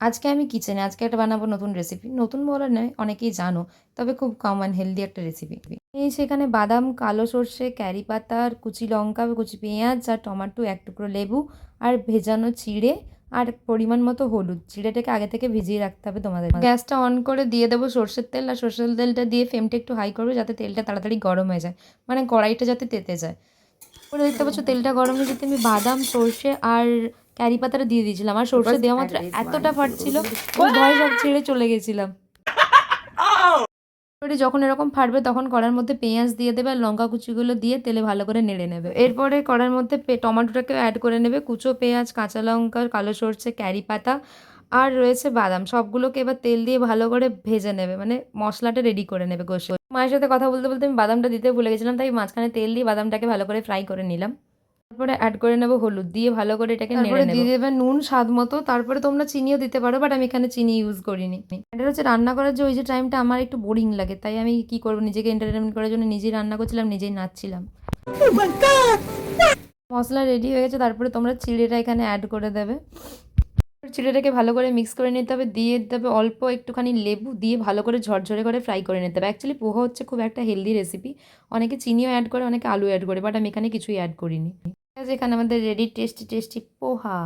আজকে আমি কিচেনে, আজকে একটা বানাবো নতুন রেসিপি নতুন বলে নয়, অনেকেই জানো, তবে খুব কমন হেলদি একটা রেসিপি এই সেখানে বাদাম, কালো সর্ষে, ক্যারি পাতা, আর কুচি লঙ্কা, কুচি পেঁয়াজ, আর টমাটো এক টুকরো লেবু, আর ভেজানো চিড়ে, আর পরিমাণ মতো হলুদ। চিড়েটাকে আগে থেকে ভিজিয়ে রাখতে হবে তোমাদের গ্যাসটা অন করে দিয়ে দেবো সর্ষের তেল, আর সর্ষের তেলটা দিয়ে ফ্লেমটা একটু হাই করবে যাতে তেলটা তাড়াতাড়ি গরম হয়ে যায়। মানে কড়াইটা যাতে তেতে যায়। ওটা দেখতে পাচ্ছ তেলটা গরম হয়ে যেতে আমি বাদাম, সর্ষে, আর ক্যারি পাতাটা দিয়ে দিয়েছিলাম। আর সর্ষে দেওয়া মাত্র এতটা ফাটছিল ভয় সব ছেড়ে চলে গেছিলাম। এবারে যখন এরকম ফাটবে তখন কড়ার মধ্যে পেঁয়াজ দিয়ে দেবে আর লঙ্কা কুচিগুলো দিয়ে তেলে ভালো করে নেড়ে নেবে। এরপরে কড়ার মধ্যে পে- টমেটোটাকে অ্যাড করে নেবে। কুচো পেঁয়াজ কাঁচা লঙ্কা কালো সর্ষে ক্যারি পাতা আর রয়েছে বাদাম। সবগুলোকে এবার তেল দিয়ে ভালো করে ভেজে নেবে মানে মশলাটা রেডি করে নেবে কষে মায়ের সাথে কথা বলতে বলতে আমি বাদামটা দিতে ভুলে গেছিলাম তাই মাঝখানে তেল দিয়ে বাদামটাকে ভালো করে ফ্রাই করে নিলাম। তারপরে অ্যাড করে নেব হলুদ দিয়ে ভালো করে এটাকে নেড়ে দিয়ে দেবে নুন স্বাদ মতো। তারপরে তোমরা চিনিও দিতে পারো বাট আমি এখানে চিনি ইউজ করিনি। এটা হচ্ছে রান্না করার যে ওই যে টাইমটা আমার একটু বোরিং লাগে তাই আমি কি করব? নিজেকে এন্টারটেনমেন্ট করার জন্য নিজেই রান্না করছিলাম নিজেই নাচছিলাম। মশলা রেডি হয়ে গেছে তারপরে তোমরা চিড়েটা এখানে অ্যাড করে দেবে। চিড়েটাকে ভালো করে মিক্স করে নিতে হবে দিয়ে দিতে হবে অল্প একটুখানি লেবু দিয়ে ভালো করে ঝরঝরে করে ফ্রাই করে নিতে হবে। অ্যাকচুয়ালি পোহা হচ্ছে খুব একটা হেলদি রেসিপি অনেকে চিনিও অ্যাড করে অনেকে আলু অ্যাড করে বাট আমি এখানে কিছুই অ্যাড করিনি। এখানে আমাদের রেডি টেস্টি টেস্টি পোহা।